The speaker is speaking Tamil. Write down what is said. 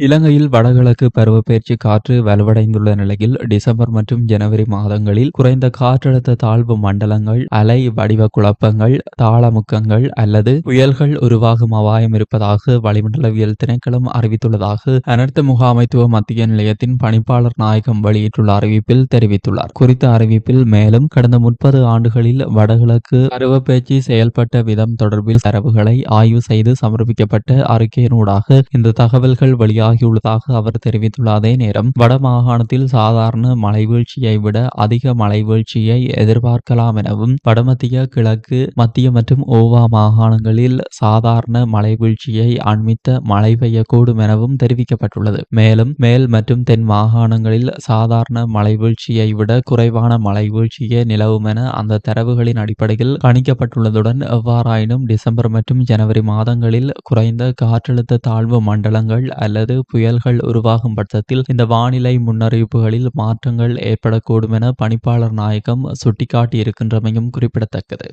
இலங்கையில் வடகிழக்கு பருவப்பெயர்ச்சி காற்று வலுவடைந்துள்ள நிலையில் டிசம்பர் மற்றும் ஜனவரி மாதங்களில் குறைந்த காற்றழுத்த தாழ்வு மண்டலங்கள் அலை வடிவ குழப்பங்கள் தாளமுக்கங்கள் அல்லது புயல்கள் உருவாகும் அபாயம் இருப்பதாக வளிமண்டலவியல் திணைக்களம் அறிவித்துள்ளதாக அனர்த்த முகாமைத்துவ மத்திய நிலையத்தின் பணிப்பாளர் நாயகம் வெளியிட்டுள்ள அறிவிப்பில் தெரிவித்துள்ளார். குறித்த அறிவிப்பில் மேலும் கடந்த முப்பது ஆண்டுகளில் வடகிழக்கு பருவப்பெயர்ச்சி செயல்பட்ட விதம் தொடர்பில் தரவுகளை ஆய்வு செய்து சமர்ப்பிக்கப்பட்ட அறிக்கையினூடாக இந்த தகவல்கள் வெளியாக வெளியாகியுள்ளதாக அவர் தெரிவித்துள்ள அதே நேரம் வடமாகாணத்தில் சாதாரண மலைவீழ்ச்சியை விட அதிக மலைவீழ்ச்சியை எதிர்பார்க்கலாம் எனவும் வடமத்திய கிழக்கு மத்திய மற்றும் ஓவா மாகாணங்களில் சாதாரண மலைவீழ்ச்சியை அண்மித்த மழை பெய்யக்கூடும் எனவும் தெரிவிக்கப்பட்டுள்ளது. மேலும் மேல் மற்றும் தென் மாகாணங்களில் சாதாரண மலைவீழ்ச்சியை விட குறைவான மழைவீழ்ச்சியே நிலவும் என அந்த தரவுகளின் அடிப்படையில் கணிக்கப்பட்டுள்ளதுடன் எவ்வாறாயினும் டிசம்பர் மற்றும் ஜனவரி மாதங்களில் குறைந்த காற்றழுத்த தாழ்வு மண்டலங்கள் அல்லது புயல்கள் உருவாகும் பட்சத்தில் இந்த வானிலை முன்னறிவிப்புகளில் மாற்றங்கள் ஏற்படக்கூடும் என பணிப்பாளர் நாயகம் சுட்டிக்காட்டியிருக்கின்றமையும் குறிப்பிடத்தக்கது.